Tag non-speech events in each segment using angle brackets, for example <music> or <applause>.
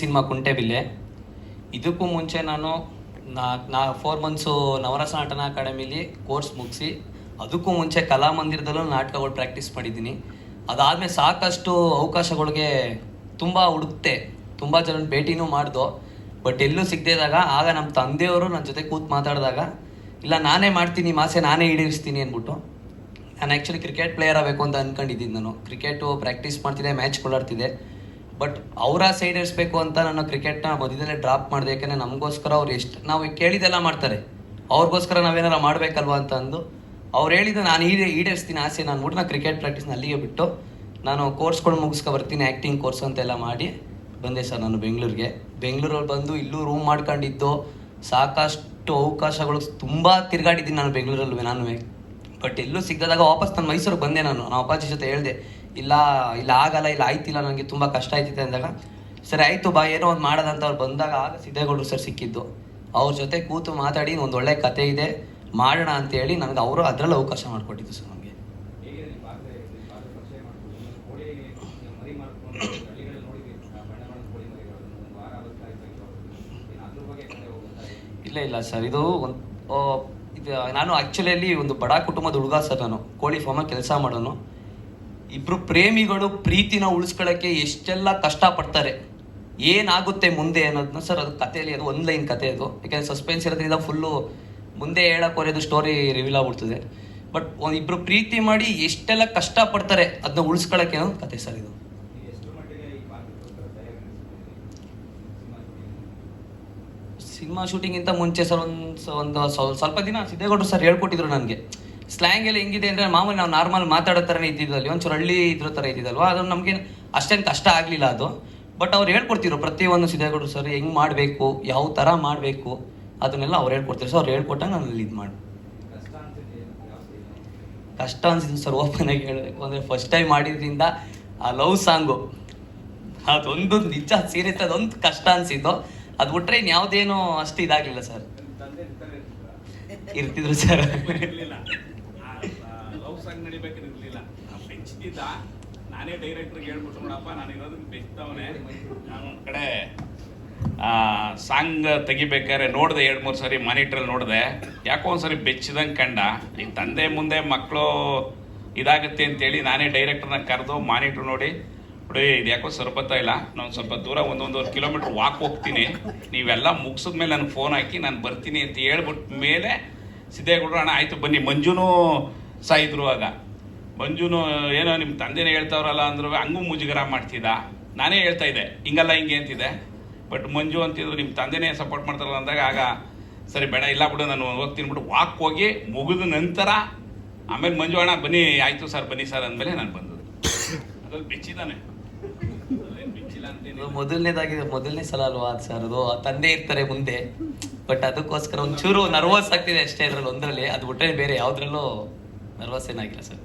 Cinema ಕುಂಟೆಬಿಲ್ಲೆ. ಇದಕ್ಕೂ ಮುಂಚೆ ನಾನು ನಾ ನಾ ಫೋರ್ ಮಂತ್ಸು ನವರಸ ನಾಟನ ಅಕಾಡೆಮಿಲಿ ಕೋರ್ಸ್ ಮುಗಿಸಿ, ಅದಕ್ಕೂ ಮುಂಚೆ ಕಲಾಮಂದಿರದಲ್ಲೂ ನಾಟಕಗಳು ಪ್ರಾಕ್ಟೀಸ್ ಮಾಡಿದ್ದೀನಿ. ಅದಾದಮೇಲೆ ಸಾಕಷ್ಟು ಅವಕಾಶಗಳಿಗೆ ತುಂಬ ಹುಡುಕ್ತೆ, ತುಂಬ ಜನ ಭೇಟಿನೂ ಮಾಡ್ದೋ ಬಟ್ ಎಲ್ಲೂ ಸಿಗದೇ ಇದ್ದಾಗ ಆಗ ನಮ್ಮ ತಂದೆಯವರು ನನ್ನ ಜೊತೆ ಕೂತ್ ಮಾತಾಡಿದಾಗ, ಇಲ್ಲ, ನಾನೇ ಮಾಡ್ತೀನಿ, ಮಾಸೆ ನಾನೇ ಈಡೇರಿಸ್ತೀನಿ, ಅಂದ್ಬಿಟ್ಟು. ನಾನು ಆ್ಯಕ್ಚುಲಿ ಕ್ರಿಕೆಟ್ ಪ್ಲೇಯರ್ ಆಗಬೇಕು ಅಂತ ಅನ್ಕೊಂಡಿದ್ದೀನಿ ನಾನು. ಕ್ರಿಕೆಟು ಪ್ರಾಕ್ಟೀಸ್ ಮಾಡ್ತಿದ್ದೆ ಮ್ಯಾಚ್ಗಳು ಆಡ್ತಿದ್ದೆ. ಬಟ್ ಅವರ ಸೈಡ್ ಇರಿಸ್ಬೇಕು ಅಂತ ನಾನು ಕ್ರಿಕೆಟ್ನ ಮಧ್ಯದಲ್ಲೇ ಡ್ರಾಪ್ ಮಾಡಿದೆ. ಯಾಕಂದರೆ ನಮಗೋಸ್ಕರ ಅವ್ರು ಎಷ್ಟು ನಾವು ಕೇಳಿದೆಲ್ಲ ಮಾಡ್ತಾರೆ. ಅವ್ರಿಗೋಸ್ಕರ ನಾವೇನಾರ ಮಾಡಬೇಕಲ್ವ ಅಂತ ಅಂದು ಅವ್ರು ಹೇಳಿದ ನಾನು ಈಡೇ ಈಡೇರಿಸ್ತೀನಿ ಆಸೆ. ನಾನು ನಾನು ಕ್ರಿಕೆಟ್ ಪ್ರಾಕ್ಟೀಸ್ನ ಅಲ್ಲಿಗೆ ಬಿಟ್ಟು ನಾನು ಕೋರ್ಸ್ಗಳು ಮುಗಿಸ್ಕೊ ಬರ್ತೀನಿ ಆ್ಯಕ್ಟಿಂಗ್ ಕೋರ್ಸ್ ಅಂತೆಲ್ಲ ಮಾಡಿ ಬಂದೆ ಸರ್ ನಾನು ಬೆಂಗಳೂರಿಗೆ. ಬೆಂಗಳೂರಲ್ಲಿ ಬಂದು ಇಲ್ಲೂ ರೂಮ್ ಮಾಡ್ಕೊಂಡಿದ್ದು ಸಾಕಷ್ಟು ಅವಕಾಶಗಳು ತುಂಬ ತಿರುಗಾಡಿದ್ದೀನಿ ನಾನು ಬೆಂಗಳೂರಲ್ಲೂ ನಾನು ಬಟ್ ಎಲ್ಲೂ ಸಿಗದಾಗ ವಾಪಸ್ ನಾನು ಮೈಸೂರಿಗೆ ಬಂದೆ ನಾನು. ನಮ್ಮ ಅಪ್ಪಾಜಿ ಜೊತೆ ಹೇಳಿದೆ ಇಲ್ಲ ಇಲ್ಲ ಆಗಲ್ಲ ಇಲ್ಲ ಆಯ್ತಿಲ್ಲ ನನಗೆ ತುಂಬ ಕಷ್ಟ ಆಯ್ತಿದೆ ಅಂದಾಗ ಸರಿ ಆಯ್ತು ಬಾ ಏನೋ ಒಂದು ಮಾಡೋದಂತ ಅವ್ರು ಬಂದಾಗ ಆಗ ಸಿದ್ದೇಗೌಡರು ಸರ್ ಸಿಕ್ಕಿದ್ದು. ಅವ್ರ ಜೊತೆ ಕೂತು ಮಾತಾಡಿ ಒಂದು ಒಳ್ಳೆ ಕತೆ ಇದೆ ಮಾಡೋಣ ಅಂತೇಳಿ ನನಗೆ ಅವರು ಅದರಲ್ಲಿ ಅವಕಾಶ ಮಾಡಿಕೊಟ್ಟಿದ್ದು ಸರ್ ನಮಗೆ. <coughs> ಇಲ್ಲ ಇಲ್ಲ ಸರ್ ಇದು ಒಂದು ಇದು ನಾನು ಆ್ಯಕ್ಚುಲಿ ಒಂದು ಬಡ ಕುಟುಂಬದ ಹುಡುಗ ಸರ್ ನಾನು. ಕೋಳಿ ಫಾರ್ಮಾಗಿ ಕೆಲಸ ಮಾಡೋನು. ಇಬ್ರು ಪ್ರೇಮಿಗಳು ಪ್ರೀತಿನ ಉಳಿಸ್ಕೊಳ್ಳೋಕ್ಕೆ ಎಷ್ಟೆಲ್ಲ ಕಷ್ಟಪಡ್ತಾರೆ. ಏನಾಗುತ್ತೆ ಮುಂದೆ ಅನ್ನೋದನ್ನ ಸರ್, ಅದು ಕಥೆಯಲ್ಲಿ, ಅದು ಒಂದು ಲೈನ್ ಕತೆ ಅದು. ಯಾಕಂದರೆ ಸಸ್ಪೆನ್ಸ್ ಇರೋದ್ರಿಂದ ಫುಲ್ಲು ಮುಂದೆ ಹೇಳಕ್ ಹೊರೆದು ಸ್ಟೋರಿ ರಿವೀಲ್ ಆಗ್ಬಿಡ್ತದೆ. ಬಟ್ ಇಬ್ರು ಪ್ರೀತಿ ಮಾಡಿ ಎಷ್ಟೆಲ್ಲ ಕಷ್ಟಪಡ್ತಾರೆ ಅದನ್ನ ಉಳಿಸ್ಕೊಳ್ಳೋಕೆ ಅನ್ನೋದು ಕತೆ ಸರ್ ಇದು. ಸಿನಿಮಾ ಶೂಟಿಂಗಿಂತ ಮುಂಚೆ ಸರ್ ಒಂದು ಒಂದು ಸ್ವಲ್ಪ ದಿನ ಸಿದ್ದೇಗೌಡರು ಸರ್ ಹೇಳ್ಕೊಟ್ಟಿದ್ರು ನನಗೆ. ಸ್ಲ್ಯಾಂಗ್ ಎಲ್ಲ ಹೆಂಗಿದೆ ಅಂದರೆ ಮಾಮೂಲಿ ನಾವು ನಾರ್ಮಲ್ ಮಾತಾಡೋ ಥರನೇ ಇದ್ದಿದ್ದಲ್ಲಿ ಒಂಚೂರು ಹಳ್ಳಿ ಇದ್ರ ಥರ ಇದ್ದಿದ್ದಲ್ವ? ಅದು ನಮಗೆ ಅಷ್ಟೇನು ಕಷ್ಟ ಆಗಲಿಲ್ಲ ಅದು. ಬಟ್ ಅವ್ರು ಹೇಳ್ಕೊಡ್ತಿದ್ರು ಪ್ರತಿಯೊಂದು ಸಿದ್ದೇಗೌಡರು ಸರ್ ಹೆಂಗೆ ಮಾಡಬೇಕು ಯಾವ ಥರ ಮಾಡಬೇಕು? ಅದನ್ನೆಲ್ಲ ಅವ್ರು ಹೇಳ್ಕೊಡ್ತಾರೆ ಸರ್ ಅವ್ರು ಹೇಳ್ಕೊಟ್ಟಂಗೆ ನಾನು ಇದು ಮಾಡಿ. ಕಷ್ಟ ಅನ್ಸಿದ್ದು ಸರ್ ಓಪನ್ ಆಗಿ ಹೇಳಬೇಕು ಅಂದರೆ ಫಸ್ಟ್ ಟೈಮ್ ಮಾಡಿದ್ರಿಂದ ಆ ಲವ್ ಸಾಂಗು ಅದೊಂದು ನಿಜ ಸೀರಿಯಸ್ ಅದೊಂದು ಕಷ್ಟ ಅನ್ಸಿದ್ದು. ಅದು ಬಿಟ್ರೆ ಇನ್ನು ಯಾವುದೇನೋ ಅಷ್ಟು ಇದಾಗಲಿಲ್ಲ ಸರ್. ಇರ್ತಿದ್ರು ಸರ್. ಇರ್ಲಿಲ್ಲ ನಡಿಬೇಕಿರಲಿಲ್ಲ ನಾನು ಬೆಂಚ್ತಿದ್ದ ನಾನೇ ಡೈರೆಕ್ಟರ್ಗೆ ಹೇಳ್ಬಿಟ್ಟು ನೋಡಪ್ಪ, ನಾನು ಇರೋದು ಬೆಚ್ಚಿದವನೆ ನಾನು ಕಡೆ ಸಾಂಗ್ ತೆಗಿಬೇಕಾದ್ರೆ ನೋಡಿದೆ ಎರಡು ಮೂರು ಸಾರಿ ಮಾನಿಟ್ರಲ್ಲಿ ನೋಡಿದೆ. ಯಾಕೋ ಒಂದ್ಸರಿ ಬೆಚ್ಚಿದಂಗೆ ಕಂಡ. ಈ ತಂದೆ ಮುಂದೆ ಮಕ್ಕಳು ಇದಾಗುತ್ತೆ ಅಂತೇಳಿ ನಾನೇ ಡೈರೆಕ್ಟರ್ನ ಕರೆದು ಮಾನಿಟ್ರ್ ನೋಡಿ ನೋಡಿ ಇದು ಯಾಕೋ ಇಲ್ಲ? ನಾನು ಸ್ವಲ್ಪ ದೂರ ಒಂದೊಂದೂವರೆ ಕಿಲೋಮೀಟ್ರ್ ವಾಕ್ ಹೋಗ್ತೀನಿ. ನೀವೆಲ್ಲ ಮುಗಿಸಿದ್ಮೇಲೆ ನನಗೆ ಫೋನ್ ಹಾಕಿ ನಾನು ಬರ್ತೀನಿ ಅಂತ ಹೇಳ್ಬಿಟ್ಟು ಮೇಲೆ ಸಿದ್ದೇಗೌಡರು ಅಣ್ಣ, ಆಯಿತು ಬನ್ನಿ. ಮಂಜುನೂ ಸಾಯಿದ್ರು ಆಗ ಮಂಜುನು, ಏನೋ ನಿಮ್ಮ ತಂದೆನೇ ಹೇಳ್ತಾವ್ರಲ್ಲ ಅಂದ್ರು ಹಂಗೂ ಮುಜುಗರ ಮಾಡ್ತಿದ್ದ ನಾನೇ ಹೇಳ್ತಾ ಇದ್ದೆ, ಹಿಂಗಲ್ಲ ಹಿಂಗೆ ಅಂತಿದ್ದೆ. ಬಟ್ ಮಂಜು ಅಂತಿದ್ರು ನಿಮ್ಮ ತಂದೆನೇ ಸಪೋರ್ಟ್ ಮಾಡ್ತಾರಲ್ಲ ಅಂದಾಗ, ಆಗ, ಸರಿ ಬೇಡ, ಇಲ್ಲ ಬಿಡು, ನಾನು ಹೋಗ್ತೀನಿ ಬಿಟ್ಟು ವಾಕ್ ಹೋಗಿ ಮುಗಿದ ನಂತರ, ಆಮೇಲೆ ಮಂಜು ಅಣ್ಣ, ಬನ್ನಿ, ಆಯಿತು ಸರ್, ಬನ್ನಿ ಸರ್ ಅಂದಮೇಲೆ ನಾನು ಬಂದದ್ದು. ಅದ್ರಲ್ಲಿ ಬೆಚ್ಚಿದ್ದಾನೆ. ಮೊದಲನೇದಾಗಿ, ಮೊದಲನೇ ಸಲ ಅಲ್ವಾ ಸರ್? ಅದು ತಂದೆ ಇರ್ತಾರೆ ಮುಂದೆ. ಬಟ್ ಅದಕ್ಕೋಸ್ಕರ ಒಂಚೂರು ನರ್ವಸ್ ಆಗ್ತಿದೆ ಅಷ್ಟೇ ಅದ್ರಲ್ಲಿ ಒಂದರಲ್ಲಿ. ಅದು ಬಿಟ್ಟರೆ ಬೇರೆ ಯಾವುದ್ರಲ್ಲೂ ನರ್ವಸ್ ಏನಾಗಿಲ್ಲ ಸರ್.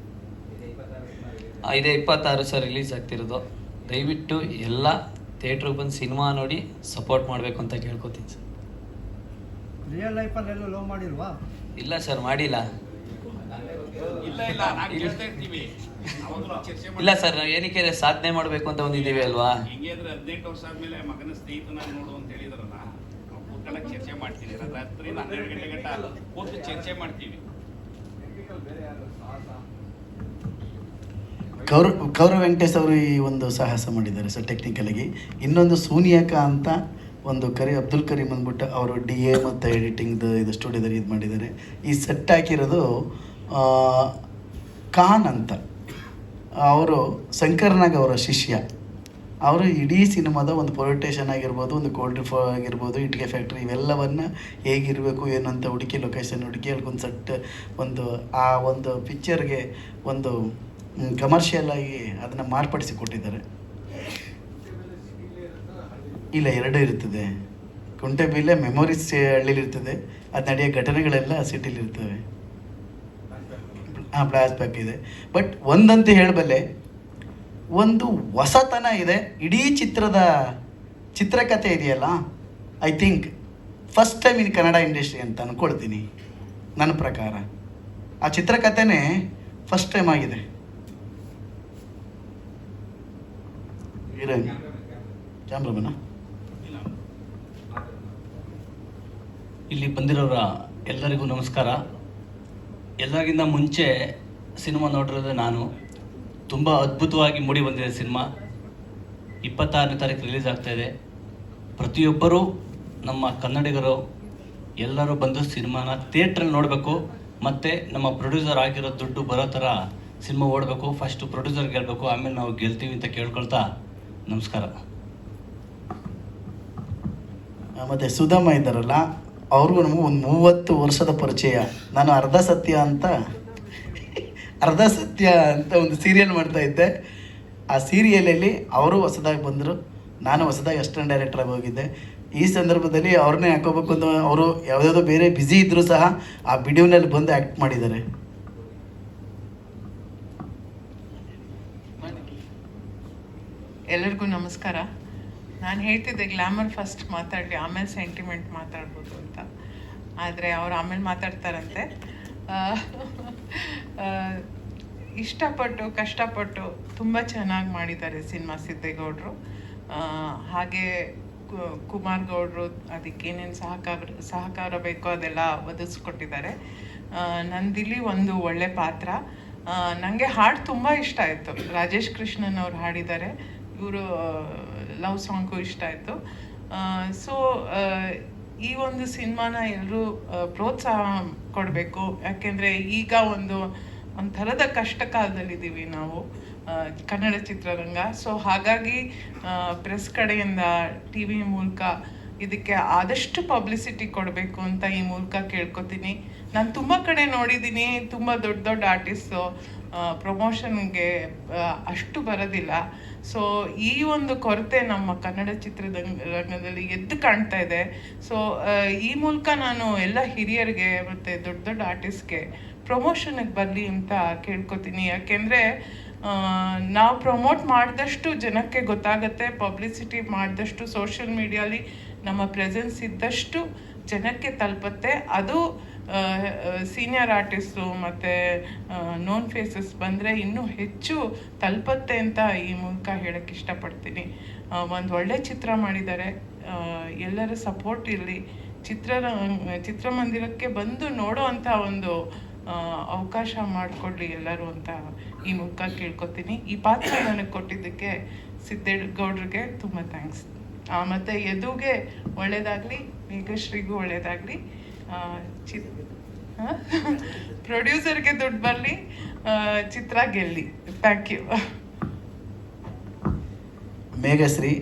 ಇದೇ ಇಪ್ಪತ್ತಾರು ಸರ್ ರಿಲೀಸ್ ಆಗ್ತಿರೋದು. ದಯವಿಟ್ಟು ಎಲ್ಲ ಥಿಯೇಟ್ರಿಗೆ ಬಂದು ಸಿನಿಮಾ ನೋಡಿ ಸಪೋರ್ಟ್ ಮಾಡಬೇಕು ಅಂತ ಕೇಳ್ಕೊತೀನಿ ಸರ್. ರಿಯಲ್ ಲೈಫಲ್ಲಿ ಎಲ್ಲೂ ಲವ್ ಮಾಡಿಲ್ವಾ? ಇಲ್ಲ ಸರ್ ಮಾಡಿಲ್ಲ. ಇಲ್ಲ ಸರ್ ನಾವು ಏನಕ್ಕೆ ಸಾಧನೆ ಮಾಡಬೇಕು ಅಂತ ಒಂದಿದ್ದೀವಿ ಅಲ್ವಾ? ಹಿಂಗೆ ಅಂದ್ರೆ ಹದಿನೆಂಟು ವರ್ಷ ಆದ್ಮೇಲೆ ಮಗನ ಸ್ನೇಹಿತನ ನೋಡು ಅಂತ ಹೇಳಿದ್ರಲ್ಲ ಚರ್ಚೆ ಮಾಡ್ತೀವಿ. ರಾತ್ರಿ ಹನ್ನೆರಡು ಗಂಟೆ ಗಂಟೆ ಕೂತು ಚರ್ಚೆ ಮಾಡ್ತೀವಿ. ಗೌರವ್ ಕೌರ ವೆಂಕಟೇಶ್ ಅವರು ಈ ಒಂದು ಸಾಹಸ ಮಾಡಿದ್ದಾರೆ ಸರ್ ಟೆಕ್ನಿಕಲಾಗಿ ಇನ್ನೊಂದು ಸೂನಿಯಾಕ ಅಂತ ಒಂದು ಕರಿ, ಅಬ್ದುಲ್ ಕರೀಮ್ ಅಂದ್ಬಿಟ್ಟು ಅವರು ಡಿ ಎ ಮತ್ತು ಎಡಿಟಿಂಗ್ದು ಇದು ಸ್ಟುಡಿಯೋದಲ್ಲಿ ಇದು ಮಾಡಿದ್ದಾರೆ. ಈ ಸೆಟ್ ಹಾಕಿರೋದು ಖಾನ್ ಅಂತ. ಅವರು, ಶಂಕರ್ನಾಗ್ ಅವರ ಶಿಷ್ಯ. ಅವರು ಇಡೀ ಸಿನಿಮಾದ ಒಂದು ಪೊಲಿಟೇಷನ್ ಆಗಿರ್ಬೋದು, ಒಂದು ಕೋಲ್ಡ್ ಡ್ರಿಫ್ ಆಗಿರ್ಬೋದು ಇಟ್ಟಿಗೆ ಫ್ಯಾಕ್ಟ್ರಿ ಇವೆಲ್ಲವನ್ನು ಹೇಗಿರಬೇಕು ಏನು ಅಂತ ಹುಡುಕಿ ಲೊಕೇಶನ್ ಹುಡುಕಿ ಒಂದು ಸಟ್ ಒಂದು, ಆ ಒಂದು ಪಿಕ್ಚರ್ಗೆ ಒಂದು ಕಮರ್ಷಿಯಲ್ ಆಗಿ ಅದನ್ನು ಮಾರ್ಪಡಿಸಿ ಕೊಟ್ಟಿದ್ದಾರೆ. ಇಲ್ಲ, ಎರಡೂ ಇರ್ತದೆ. ಕುಂಟೆಬಿಲ್ಲೆ ಮೆಮೊರೀಸ್ ಹಳ್ಳಿಲಿರ್ತದೆ ಅದು ನಡೆಯೋ ಘಟನೆಗಳೆಲ್ಲ ಸಿಟಿಲಿರ್ತವೆ ಹಾಂ ಬ್ಲಾಸ್ ಬ್ಯಾಕ್ ಇದೆ. ಬಟ್ ಒಂದಂತ ಹೇಳಬಲ್ಲೆ ಒಂದು ಹೊಸತನ ಇದೆ. ಇಡೀ ಚಿತ್ರದ ಚಿತ್ರಕಥೆ ಇದೆಯಲ್ಲ? I think first time in Kannada industry ಅಂತ ಅಂದ್ಕೊಳ್ತೀನಿ ನನ್ನ ಪ್ರಕಾರ. ಆ ಚಿತ್ರಕಥೆನೇ ಫಸ್ಟ್ ಟೈಮ್ ಆಗಿದೆ. ಇಲ್ಲಿ ಬಂದಿರೋರ ಎಲ್ಲರಿಗೂ ನಮಸ್ಕಾರ. ಎಲ್ಲರಿಗಿಂತ ಮುಂಚೆ ಸಿನಿಮಾ ನೋಡಿರೋದೇ ನಾನು. ತುಂಬ ಅದ್ಭುತವಾಗಿ ಮೂಡಿ ಬಂದಿದೆ ಸಿನಿಮಾ. ಇಪ್ಪತ್ತಾರನೇ ತಾರೀಕು ರಿಲೀಸ್ ಆಗ್ತಾ ಇದೆ. ಪ್ರತಿಯೊಬ್ಬರೂ ನಮ್ಮ ಕನ್ನಡಿಗರು ಎಲ್ಲರೂ ಬಂದು ಸಿನಿಮಾನ ಥಿಯೇಟ್ರಲ್ಲಿ ನೋಡಬೇಕು. ಮತ್ತು ನಮ್ಮ ಪ್ರೊಡ್ಯೂಸರ್ ಆಗಿರೋ ದುಡ್ಡು ಬರೋ ಥರ ಸಿನಿಮಾ ಓಡಬೇಕು. ಫಸ್ಟು ಪ್ರೊಡ್ಯೂಸರ್ ಹೇಳಬೇಕು ಆಮೇಲೆ ನಾವು ಗೆಲ್ತೀವಿ ಅಂತ ಕೇಳ್ಕೊಳ್ತಾ ನಮಸ್ಕಾರ. ಮತ್ತು ಸುಧಮ್ಮ ಇದ್ದಾರಲ್ಲ, ಅವ್ರಿಗೂ ನಮಗೂ ಒಂದು ಮೂವತ್ತು ವರ್ಷದ ಪರಿಚಯ. ನಾನು ಅರ್ಧ ಸತ್ಯ ಅಂತ ಅರ್ಧ ಸತ್ಯ ಅಂತ ಒಂದು ಸೀರಿಯಲ್ ಮಾಡ್ತಾ ಇದ್ದೆ. ಆ ಸೀರಿಯಲಲ್ಲಿ ಅವರು ಹೊಸದಾಗಿ ಬಂದರು, ನಾನು ಹೊಸದಾಗಿ ಅಸಿಸ್ಟೆಂಟ್ ಡೈರೆಕ್ಟರ್ ಆಗಿ ಹೋಗಿದ್ದೆ. ಈ ಸಂದರ್ಭದಲ್ಲಿ ಅವ್ರನ್ನೇ ಹಾಕೋಬೇಕು ಅಂತ ಅವರು ಯಾವುದಾದ್ರು ಬೇರೆ ಬ್ಯುಸಿ ಇದ್ದರೂ ಸಹ ಆ ವಿಡಿಯೋನಲ್ಲಿ ಬಂದು ಆ್ಯಕ್ಟ್ ಮಾಡಿದ್ದಾರೆ. ಎಲ್ಲರಿಗೂ ನಮಸ್ಕಾರ. ನಾನು ಹೇಳ್ತಿದ್ದೆ ಗ್ಲಾಮರ್ ಫಸ್ಟ್ ಮಾತಾಡಲಿ, ಆಮೇಲೆ ಸೆಂಟಿಮೆಂಟ್ ಮಾತಾಡ್ಬೋದು ಅಂತ. ಆದರೆ ಅವ್ರು ಆಮೇಲೆ ಮಾತಾಡ್ತಾರಂತೆ. ಇಷ್ಟಪಟ್ಟು, ಕಷ್ಟಪಟ್ಟು ತುಂಬ ಚೆನ್ನಾಗಿ ಮಾಡಿದ್ದಾರೆ ಸಿನಿಮಾ ಸಿದ್ದೇಗೌಡರು. ಹಾಗೆ ಕುಮಾರ್ ಗೌಡ್ರು ಅದಕ್ಕೇನೇನು ಸಹಕಾರ ಸಹಕಾರ ಬೇಕೋ ಅದೆಲ್ಲ ಒದಗಿಸ್ಕೊಟ್ಟಿದ್ದಾರೆ. ನಂದಿಲಿ ಒಂದು ಒಳ್ಳೆ ಪಾತ್ರ. ನನಗೆ ಹಾಡು ತುಂಬ ಇಷ್ಟ ಆಯಿತು. ರಾಜೇಶ್ ಕೃಷ್ಣನ್ ಅವ್ರು ಹಾಡಿದ್ದಾರೆ. ಇವರು ಲವ್ ಸಾಂಗು ಇಷ್ಟ ಆಯಿತು. ಸೊ ಈ ಒಂದು ಸಿನಿಮಾನ ಎಲ್ಲರೂ ಪ್ರೋತ್ಸಾಹ ಕೊಡಬೇಕು. ಯಾಕೆಂದರೆ ಈಗ ಒಂದು ಒಂಥರದ ಕಷ್ಟ ಕಾಲದಲ್ಲಿದ್ದೀವಿ ನಾವು ಕನ್ನಡ ಚಿತ್ರರಂಗ. ಸೊ ಹಾಗಾಗಿ ಪ್ರೆಸ್ ಕಡೆಯಿಂದ ಟಿ ವಿ ಮೂಲಕ ಇದಕ್ಕೆ ಆದಷ್ಟು ಪಬ್ಲಿಸಿಟಿ ಕೊಡಬೇಕು ಅಂತ ಈ ಮೂಲಕ ಕೇಳ್ಕೊತೀನಿ. ನಾನು ತುಂಬ ಕಡೆ ನೋಡಿದ್ದೀನಿ, ತುಂಬ ದೊಡ್ಡ ದೊಡ್ಡ ಆರ್ಟಿಸ್ಟು ಪ್ರಮೋಷನ್ಗೆ ಅಷ್ಟು ಬರೋದಿಲ್ಲ. ಸೊ ಈ ಒಂದು ಕೊರತೆ ನಮ್ಮ ಕನ್ನಡ ಚಿತ್ರದ ರಂಗದಲ್ಲಿ ಎದ್ದು ಕಾಣ್ತಾ ಇದೆ. ಸೊ ಈ ಮೂಲಕ ನಾನು ಎಲ್ಲ ಹಿರಿಯರಿಗೆ ಮತ್ತು ದೊಡ್ಡ ದೊಡ್ಡ ಆರ್ಟಿಸ್ಟ್ಗೆ ಪ್ರಮೋಷನ್ಗೆ ಬರಲಿ ಅಂತ ಕೇಳ್ಕೊತೀನಿ. ಯಾಕೆಂದರೆ ನಾವು ಪ್ರಮೋಟ್ ಮಾಡಿದಷ್ಟು ಜನಕ್ಕೆ ಗೊತ್ತಾಗುತ್ತೆ, ಪಬ್ಲಿಸಿಟಿ ಮಾಡಿದಷ್ಟು, ಸೋಷಿಯಲ್ ಮೀಡಿಯಾಲಿ ನಮ್ಮ ಪ್ರೆಸೆನ್ಸ್ ಇದ್ದಷ್ಟು ಜನಕ್ಕೆ ತಲುಪತ್ತೆ. ಅದು ಸೀನಿಯರ್ ಆರ್ಟಿಸ್ಟು ಮತ್ತು ನೋನ್ ಫೇಸಸ್ ಬಂದರೆ ಇನ್ನೂ ಹೆಚ್ಚು ತಲುಪತ್ತೆ ಅಂತ ಈ ಮೂಲಕ ಹೇಳಕ್ಕೆ ಇಷ್ಟಪಡ್ತೀನಿ. ಒಂದು ಒಳ್ಳೆ ಚಿತ್ರ ಮಾಡಿದ್ದಾರೆ. ಎಲ್ಲರ ಸಪೋರ್ಟ್ ಇರಲಿ. ಚಿತ್ರ ಚಿತ್ರಮಂದಿರಕ್ಕೆ ಬಂದು ನೋಡೋ ಅಂಥ ಒಂದು ಅವಕಾಶ ಮಾಡಿಕೊಡ್ಲಿ ಎಲ್ಲರೂ ಅಂತ ಈ ಮೂಲಕ ಕೇಳ್ಕೊತೀನಿ. ಈ ಪಾತ್ರ ನನಗೆ ಕೊಟ್ಟಿದ್ದಕ್ಕೆ ಸಿದ್ದೇಗೌಡ್ರಿಗೆ ತುಂಬ ಥ್ಯಾಂಕ್ಸ್ ಮತ್ತು ಯದುಗೆ ಒಳ್ಳೇದಾಗಲಿ, ಮೇಘಶ್ರೀಗೂ ಒಳ್ಳೇದಾಗಲಿ. ಚಿ ಪ್ರೊಡ್ಯೂಸರ್ಗೆ ದುಡ್ಡು ಬರಲಿ ಚಿತ್ರ ಗೆಲ್ಲಿ. ಥ್ಯಾಂಕ್ ಯು ಮೇಘಶ್ರೀ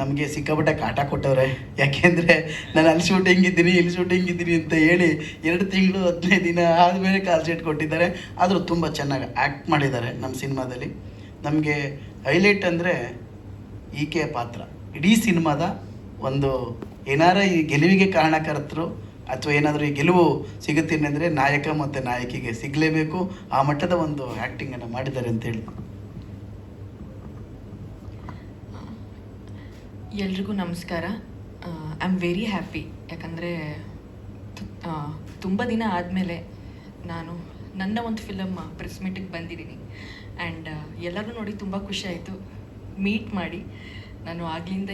ನಮಗೆ ಸಿಕ್ಕಾಪಟ್ಟೆ ಕಾಟ ಕೊಟ್ಟವ್ರೆ. ಯಾಕೆಂದರೆ ನಾನು ಅಲ್ಲಿ ಶೂಟಿಂಗ್ ಇದ್ದೀನಿ, ಇಲ್ಲಿ ಶೂಟಿಂಗ್ ಇದ್ದೀನಿ ಅಂತ ಹೇಳಿ ಎರಡು ತಿಂಗಳು, ಹದಿನೈದು ದಿನ ಆದಮೇಲೆ ಕಾಲ್ ಶೀಟ್ ಕೊಟ್ಟಿದ್ದಾರೆ. ಆದರೂ ತುಂಬ ಚೆನ್ನಾಗಿ ಆ್ಯಕ್ಟ್ ಮಾಡಿದ್ದಾರೆ ನಮ್ಮ ಸಿನಿಮಾದಲ್ಲಿ. ನಮಗೆ ಹೈಲೈಟ್ ಅಂದರೆ ಈಕೆಯ ಪಾತ್ರ. ಇಡೀ ಸಿನಿಮಾದ ಒಂದು ಏನಾರ ಈ ಗೆಲುವಿಗೆ ಕಾರಣಕರ್ತರು ಅಥವಾ ಏನಾದರೂ ಈ ಗೆಲುವು ಸಿಗುತ್ತೇನೆ ಅಂದರೆ ನಾಯಕ ಮತ್ತು ನಾಯಕಿಗೆ ಸಿಗಲೇಬೇಕು. ಆ ಮಟ್ಟದ ಒಂದು ಆ್ಯಕ್ಟಿಂಗನ್ನು ಮಾಡಿದ್ದಾರೆ ಅಂತೇಳಿ ಎಲ್ರಿಗೂ ನಮಸ್ಕಾರ. ಐ ಆಮ್ ವೆರಿ ಹ್ಯಾಪಿ ಯಾಕಂದರೆ ತುಂಬ ದಿನ ಆದಮೇಲೆ ನಾನು ನನ್ನ ಒಂದು ಫಿಲಮ್ ಪ್ರೆಸ್ ಮೀಟಿಗೆ ಬಂದಿದ್ದೀನಿ. ಆ್ಯಂಡ್ ಎಲ್ಲರೂ ನೋಡಿ ತುಂಬ ಖುಷಿ ಆಯಿತು. ಮೀಟ್ ಮಾಡಿ. ನಾನು ಆಗಲಿಂದ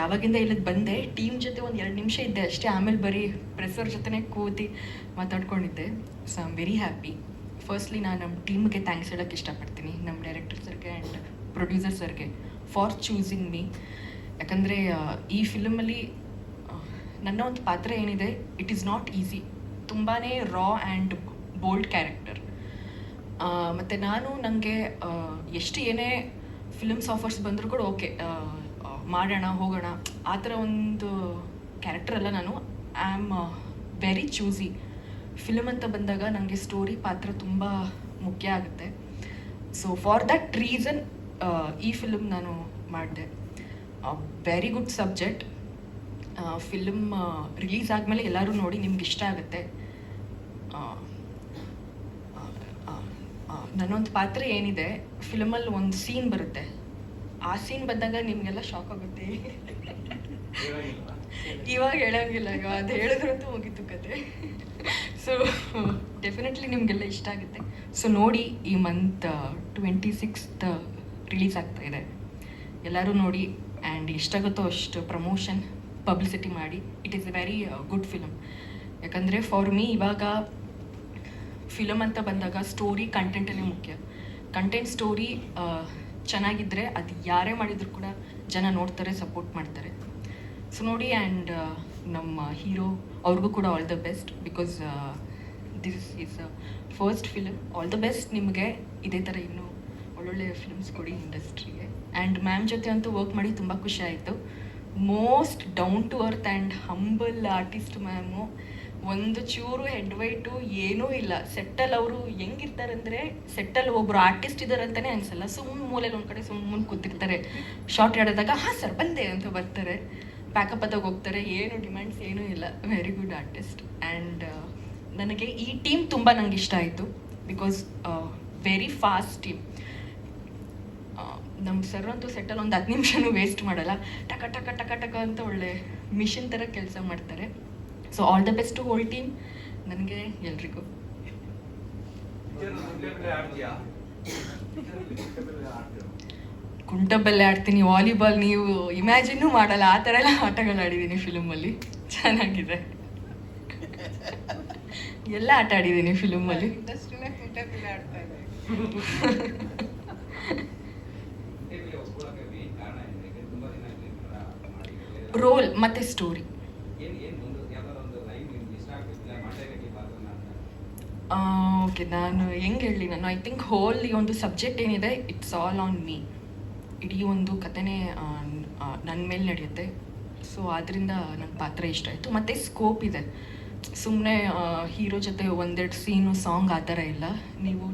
ಯಾವಾಗಿಂದ ಇಲ್ಲಿಗೆ ಬಂದೆ ಟೀಮ್ ಜೊತೆ ಒಂದು ಎರಡು ನಿಮಿಷ ಇದ್ದೆ ಅಷ್ಟೇ. ಆಮೇಲೆ ಬರೀ ಪ್ರೆಸ್ಸರ್ ಜೊತೆನೇ ಕೂತಿ ಮಾತಾಡ್ಕೊಂಡಿದ್ದೆ. So I am very happy firstly ನಾನು ನಮ್ಮ ಟೀಮ್ಗೆ ಥ್ಯಾಂಕ್ಸ್ ಹೇಳೋಕ್ಕೆ ಇಷ್ಟಪಡ್ತೀನಿ. ನಮ್ಮ ಡೈರೆಕ್ಟರ್ ಸರ್ಗೆ ಆ್ಯಂಡ್ ಪ್ರೊಡ್ಯೂಸರ್ ಸರ್ಗೆ. ಫಾರ್ ಚೂಸಿಂಗ್ ಮೀ ಯಾಕಂದರೆ ಈ ಫಿಲಮಲ್ಲಿ ನನ್ನ ಒಂದು ಪಾತ್ರ ಏನಿದೆ ಇಟ್ ಈಸ್ ನಾಟ್ ಈಸಿ ತುಂಬಾ ರಾ ಆ್ಯಂಡ್ ಬೋಲ್ಡ್ ಕ್ಯಾರೆಕ್ಟರ್ ಮತ್ತು ನಾನು ನನಗೆ ಎಷ್ಟು ಏನೇ ಫಿಲಮ್ಸ್ ಆಫರ್ಸ್ ಬಂದರೂ ಕೂಡ ಓಕೆ ಮಾಡೋಣ, ಹೋಗೋಣ, ಆ ಥರ ಒಂದು ಕ್ಯಾರೆಕ್ಟರ್ ಅಲ್ಲ ನಾನು. I am very choosy film ಅಂತ ಬಂದಾಗ ನನಗೆ ಸ್ಟೋರಿ ಪಾತ್ರ ತುಂಬ ಮುಖ್ಯ ಆಗುತ್ತೆ. ಸೊ ಫಾರ್ ದಟ್ ರೀಸನ್ ಈ ಫಿಲಮ್ ನಾನು ಮಾಡಿದೆ. Very good subject film release ಆದಮೇಲೆ ಎಲ್ಲರೂ ನೋಡಿ ನಿಮ್ಗೆ ಇಷ್ಟ ಆಗುತ್ತೆ. ನನ್ನೊಂದು ಪಾತ್ರ ಏನಿದೆ ಫಿಲಮಲ್ಲಿ ಒಂದು ಸೀನ್ ಬರುತ್ತೆ. ಆ ಸೀನ್ ಬಂದಾಗ ನಿಮಗೆಲ್ಲ ಶಾಕ್ ಆಗುತ್ತೆ. ಇವಾಗ ಹೇಳೋಂಗಿಲ್ಲ ಈಗ ಅದು ಹೇಳಿದ್ರಂತೂ ಹೋಗಿತ್ತು ಕತೆ. ಸೊ ಡೆಫಿನೆಟ್ಲಿ ನಿಮಗೆಲ್ಲ ಇಷ್ಟ ಆಗುತ್ತೆ. ಸೊ ನೋಡಿ ಈ ಮಂತ್ ಟ್ವೆಂಟಿ ಸಿಕ್ಸ್ತ್ ರಿಲೀಸ್ ಆಗ್ತಾ ಇದೆ. ಎಲ್ಲರೂ ನೋಡಿ ಆ್ಯಂಡ್ ಎಷ್ಟಾಗುತ್ತೋ ಅಷ್ಟು ಪ್ರಮೋಷನ್ ಪಬ್ಲಿಸಿಟಿ ಮಾಡಿ. It is a very good film ಯಾಕಂದರೆ ಫಾರ್ ಮೀ ಇವಾಗ ಫಿಲಮ್ ಅಂತ ಬಂದಾಗ ಸ್ಟೋರಿ ಕಂಟೆಂಟೇ ಮುಖ್ಯ. ಕಂಟೆಂಟ್ ಸ್ಟೋರಿ ಚೆನ್ನಾಗಿದ್ದರೆ ಅದು ಯಾರೇ ಮಾಡಿದರೂ ಕೂಡ ಜನ ನೋಡ್ತಾರೆ ಸಪೋರ್ಟ್ ಮಾಡ್ತಾರೆ. ಸೊ ನೋಡಿ ಆ್ಯಂಡ್ ನಮ್ಮ ಹೀರೋ ಅವ್ರಿಗೂ ಕೂಡ all the best because this is first film all the best ನಿಮಗೆ, ಇದೇ ಥರ ಇನ್ನೂ ಒಳ್ಳೊಳ್ಳೆ ಫಿಲ್ಮ್ಸ್ ಕೊಡಿ ಇಂಡಸ್ಟ್ರಿಗೆ ಆ್ಯಂಡ್ ಮ್ಯಾಮ್ ಜೊತೆ ಅಂತೂ ವರ್ಕ್ ಮಾಡಿ ತುಂಬ ಖುಷಿ ಆಯಿತು. Most down to earth and humble artist ma'am ಒಂದು ಚೂರು ಹೆಡ್ ವೈಟು ಏನೂ ಇಲ್ಲ. ಸೆಟ್ಟಲ್ಲಿ ಅವರು ಹೆಂಗಿರ್ತಾರೆ ಅಂದರೆ ಸೆಟ್ಟಲ್ಲಿ ಒಬ್ಬರು ಆರ್ಟಿಸ್ಟ್ ಇದ್ದಾರೆ ಅಂತಲೇ ಅನಿಸಲ್ಲ. ಸುಮ್ಮನೆ ಮೂಲೆಯಲ್ಲಿ ಒಂದು ಕಡೆ ಸುಮ್ಮನೆ ಕೂತಿರ್ತಾರೆ. ಶಾರ್ಟ್ ಹೇಳಿದಾಗ ಹಾಂ ಸರ್ ಬಂದೆ ಅಂತ ಬರ್ತಾರೆ. ಪ್ಯಾಕಪ್ ಅದಾಗ ಹೋಗ್ತಾರೆ. ಏನು ಡಿಮ್ಯಾಂಡ್ಸ್ ಏನೂ ಇಲ್ಲ. ವೆರಿ ಗುಡ್ ಆರ್ಟಿಸ್ಟ್ ಆ್ಯಂಡ್ ನನಗೆ ಈ ಟೀಮ್ ತುಂಬ ನಂಗೆ ಇಷ್ಟ ಆಯಿತು. ಬಿಕಾಸ್ ವೆರಿ ಫಾಸ್ಟ್ ಟೀಮ್ ನಮ್ಮ ಸರ್ ಅಂತೂ ಸೆಟ್ಟಲ್ಲಿ ಒಂದು ಹತ್ತು ನಿಮಿಷನೂ ವೇಸ್ಟ್ ಮಾಡಲ್ಲ. ಟಕ ಟಕ ಟಕ ಟಕ ಅಂತ ಒಳ್ಳೆ ಮಿಷಿನ್ ಥರ ಕೆಲಸ ಮಾಡ್ತಾರೆ. So all the best whole team ನನಗೆ ಎಲ್ರಿಗೂ. ಕುಂಟಬಲ್ಲೆ ಆಡ್ತೀನಿ ವಾಲಿಬಾಲ್ ನೀವು ಇಮ್ಯಾಜಿನ್ನೂ ಮಾಡಲ್ಲ ಆ ಥರ ಎಲ್ಲ ಆಟಗಳು ಆಡಿದ್ದೀನಿ ಫಿಲಮಲ್ಲಿ. ಚೆನ್ನಾಗಿದೆ. ಎಲ್ಲ ಆಟ ಆಡಿದ್ದೀನಿ ಫಿಲಮಲ್ಲಿ. <laughs> ರೋಲ್ ಮತ್ತು ಸ್ಟೋರಿ. ಓಕೆ ನಾನು ಹೆಂಗೆ ಹೇಳಿ ನಾನು ಐ ಥಿಂಕ್ ಹೋಲ್ ಈ ಒಂದು ಸಬ್ಜೆಕ್ಟ್ ಏನಿದೆ ಇಟ್ಸ್ ಆಲ್ ಆನ್ ಮೀ ಇಡೀ ಒಂದು ಕಥೆನೇ ನನ್ನ ಮೇಲೆ ನಡೆಯುತ್ತೆ. ಸೊ ಆದ್ದರಿಂದ ನನ್ನ ಪಾತ್ರ ಇಷ್ಟ ಆಯಿತು. ಮತ್ತು ಸ್ಕೋಪ್ ಇದೆ. ಸುಮ್ಮನೆ ಹೀರೋ ಜೊತೆ ಒಂದೆರಡು ಸೀನು ಸಾಂಗ್ ಆ ಥರ ಇಲ್ಲ. ನೀವು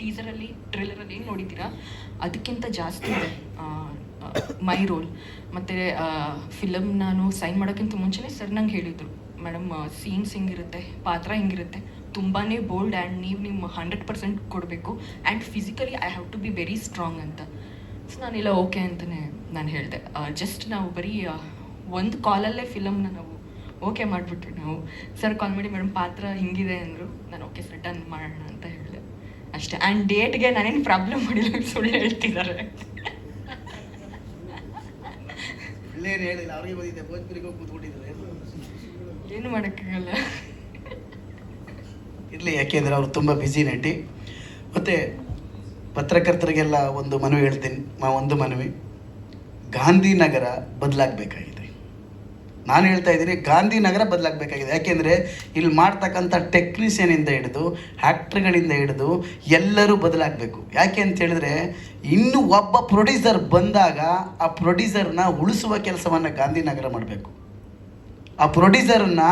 ಟೀಸರಲ್ಲಿ ಟ್ರೇಲರಲ್ಲಿ ಏನು ನೋಡಿದ್ದೀರಾ? ಅದಕ್ಕಿಂತ ಜಾಸ್ತಿ ಇದೆ. ಮೈ ರೋಲ್ ಮತ್ತು ಫಿಲಮ್ ನಾನು ಸೈನ್ ಮಾಡೋಕ್ಕಿಂತ ಮುಂಚೆನೇ ಸರ್ ನಂಗೆ ಹೇಳಿದರು. ಮೇಡಮ್ ಸೀನ್ಸ್ ಹಿಂಗಿರುತ್ತೆ? ಪಾತ್ರ ಹಿಂಗಿರುತ್ತೆ? ತುಂಬಾ ಬೋಲ್ಡ್ ಆ್ಯಂಡ್ ನೀವು ನಿಮ್ಮ ಹಂಡ್ರೆಡ್ ಪರ್ಸೆಂಟ್ ಕೊಡಬೇಕು. And physically I have to be very strong ಅಂತ. ಸೊ ನಾನಿಲ್ಲ ಓಕೆ ಅಂತಲೇ ನಾನು ಹೇಳಿದೆ. ಜಸ್ಟ್ ನಾವು ಬರೀ ಒಂದು ಕಾಲಲ್ಲೇ ಫಿಲಮ್ನ ನಾವು ಓಕೆ ಮಾಡಿಬಿಟ್ವಿ ನಾವು. ಸರ್ ಕಾಲ್ ಮಾಡಿ ಮೇಡಮ್ ಪಾತ್ರ ಹಿಂಗಿದೆ? ಅಂದರು. ನಾನು ಓಕೆ ಸರ್ ಡನ್ ಮಾಡೋಣ ಅಂತ ಹೇಳಿದೆ. ಅಷ್ಟೇ. ಆ್ಯಂಡ್ ಡೇಟ್ಗೆ ನಾನೇನು ಪ್ರಾಬ್ಲಮ್ ಮಾಡಿಲ್ಲ ಸುಳ್ಳು ಹೇಳ್ತಿದ್ದಾರೆ. ಒಳ್ಳೆಯದು ಹೇಳಿಲ್ಲ ಅವ್ರಿಗೆ ಬಂದಿದ್ದೆ ಭೋಜ್ಪುರಿಗೆ ಹೋಗಿ ಕೂತ್ಕೊಂಡಿದ್ರು ಏನು ಮಾಡೋಕ್ಕಾಗಲ್ಲ. ಇರಲಿ ಯಾಕೆಂದರೆ ಅವರು ತುಂಬ ಬ್ಯುಸಿ ನಟಿ. ಮತ್ತು ಪತ್ರಕರ್ತರಿಗೆಲ್ಲ ಒಂದು ಮನವಿ ಹೇಳ್ತೀನಿ ಮಾ ಒಂದು ಮನವಿ. ಗಾಂಧಿನಗರ ಬದಲಾಗಬೇಕಾಗಿದೆ. ನಾನು ಹೇಳ್ತಾ ಇದ್ದೀನಿ, ಗಾಂಧಿನಗರ ಬದಲಾಗಬೇಕಾಗಿದೆ. ಯಾಕೆಂದರೆ ಇಲ್ಲಿ ಮಾಡ್ತಕ್ಕಂಥ ಟೆಕ್ನಿಷಿಯನಿಂದ ಹಿಡಿದು ಆ್ಯಕ್ಟ್ರ್ಗಳಿಂದ ಹಿಡಿದು ಎಲ್ಲರೂ ಬದಲಾಗಬೇಕು. ಯಾಕೆ ಅಂತ ಹೇಳಿದ್ರೆ, ಇನ್ನು ಒಬ್ಬ ಪ್ರೊಡ್ಯೂಸರ್ ಬಂದಾಗ ಆ ಪ್ರೊಡ್ಯೂಸರ್ನ ಉಳಿಸುವ ಕೆಲಸವನ್ನು ಗಾಂಧಿನಗರ ಮಾಡಬೇಕು. ಆ ಪ್ರೊಡ್ಯೂಸರನ್ನ